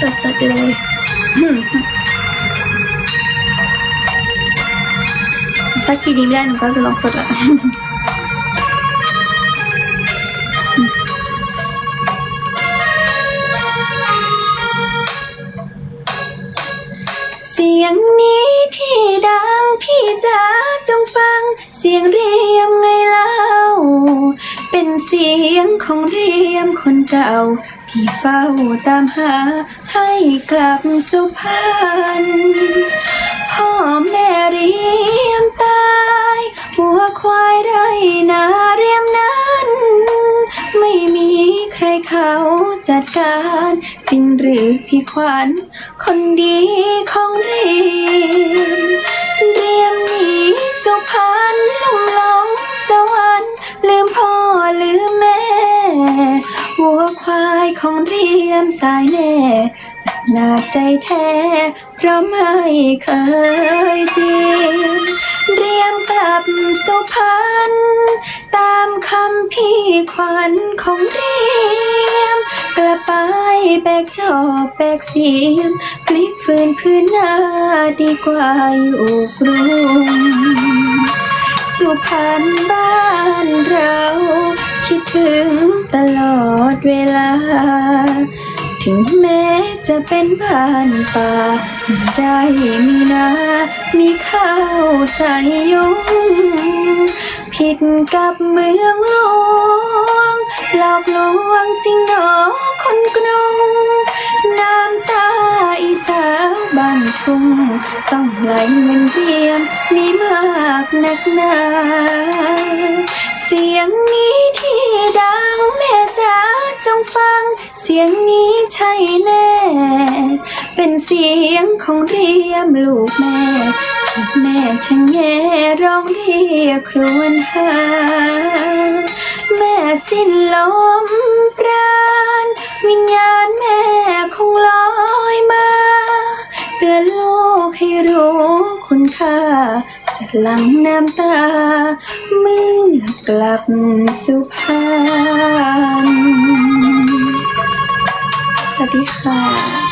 สดๆเลยถ้าคีย์ดีไม่ได้หนูก็จะลองสดละเสียงนี้ที่ดังพี่จ๋าจงฟัง เสียงเรียมไงเล่า เป็นเสียงของเรียมคนเก่า พี่เฝ้าตามหาให้กลับสุพรรณพ่อแม่เรียมตายวัวควายไรนาเรียมนั้น ไม่มีใครเขาจัดการ จริงหรือพี่ขวัญคนดีของเรีย ควายของเรียมตายแน่หนาใจแท้ เพราะไม่เคยจริงเรียมกลับสุพรรณตามคำพี่ขวัญของเรียม กลับไปแบกจอบแบกเสียมพลิกฟื้นพื้นหน้าดีกว่าอยู่กรุงสุพรรณบ้านเรา คิดถึงตลอด เวลา ถึงแม้จะเป็นบ้านป่าไม่ได้มีนา มีข้าวใส่ยุงผิดกับเมืองหลวงหลอกลวงจริงหนอคนกรุงน้ำตาอีสาวบ้านทุ่งต้องไหลเงินเรียมมีมากนักหนา เสียงนี้ที่ดังแม่จ๋า จงฟัง เสียงนี้ใช่แน่ เป็นเสียงของเรียมลูกแม่แม่ช่างแง่ร้องเรียกครวญหา แม่สิ้นลมปราณวิญญาณแม่คงลอยมาเตือนลูกให้รู้คุณค่าจะหลังน้ำตา เมื่อกลับสุพรรณ 嗯